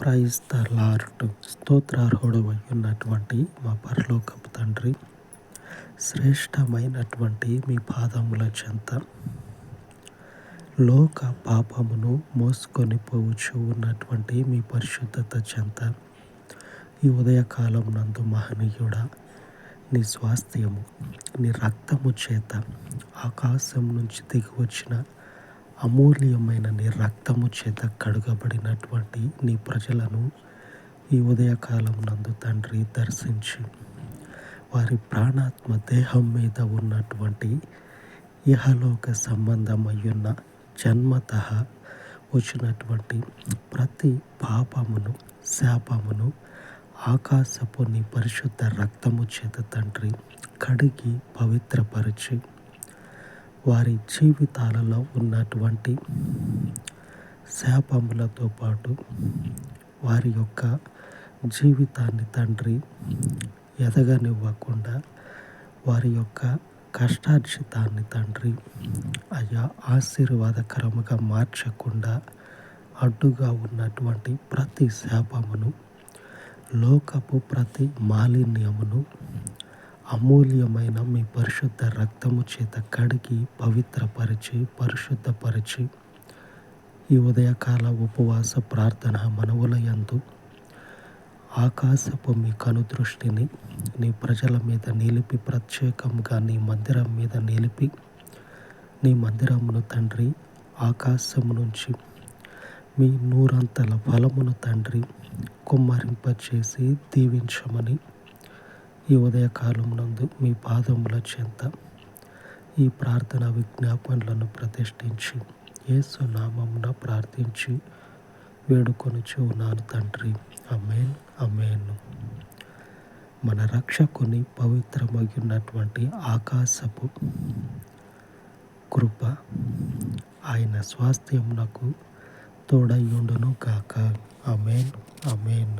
Praise the lord స్తోత్రార్హుడు ఉన్నటువంటి మా పరలోకపు తండ్రి శ్రేష్టమైనటువంటి మీ పాదముల చెంత. లోక పాపమును మోసుకొని పోవచ్చు ఉన్నటువంటి మీ పరిశుద్ధత చెంత. ఈ ఉదయకాలం నందు మహనీయుడ నీ స్వాస్థ్యము నీ రక్తము చేత ఆకాశం నుంచి దిగి వచ్చిన అమూల్యమైన నీ రక్తము చేత కడుగబడినటువంటి నీ ప్రజలను ఈ ఉదయకాలం నందు తండ్రి దర్శించి. వారి ప్రాణాత్మ దేహం మీద ఉన్నటువంటి ఇహలోక సంబంధమయ్యున్న జన్మత వచ్చినటువంటి ప్రతి పాపమును శాపమును ఆకాశపు నీ పరిశుద్ధ రక్తము చేత తండ్రి కడిగి పవిత్రపరిచి. వారి జీవితాలలో ఉన్నటువంటి శాపములతో పాటు వారి యొక్క జీవితాన్ని తండ్రి ఎదగనివ్వకుండా వారి యొక్క కష్టార్జితాన్ని తండ్రి అయ్యా ఆశీర్వాదకరముగా మార్చకుండా అడ్డుగా ఉన్నటువంటి ప్రతి శాపమును లోకపు ప్రతి మాలిన్యమును అమూల్యమైన మీ పరిశుద్ధ రక్తము చేత కడిగి పవిత్రపరిచి పరిశుద్ధపరిచి ఈ ఉదయకాల ఉపవాస ప్రార్థన మనవులయందు ఆకాశపు మీ కనుదృష్టిని నీ ప్రజల మీద నిలిపి ప్రత్యేకంగా నీ మందిరం మీద నిలిపి నీ మందిరమును తండ్రి ఆకాశము నుంచి మీ నూరంతల ఫలమును తండ్రి కుమ్మరింపచేసి దీవించమని ఈ ఉదయకాలం నందు మీ పాదముల చెంత ఈ ప్రార్థన విజ్ఞాపనలను ప్రతిష్ఠించి యేసు నామమున ప్రార్థించి వేడుకొని ఉన్నాను తండ్రి. అమేన్ అమేన్ మన రక్షకుని పవిత్రమగినటువంటి ఆకాశపు కృప ఆయన స్వాస్థ్యమునకు తోడయ్యుండును కాక అమేన్ అమేన్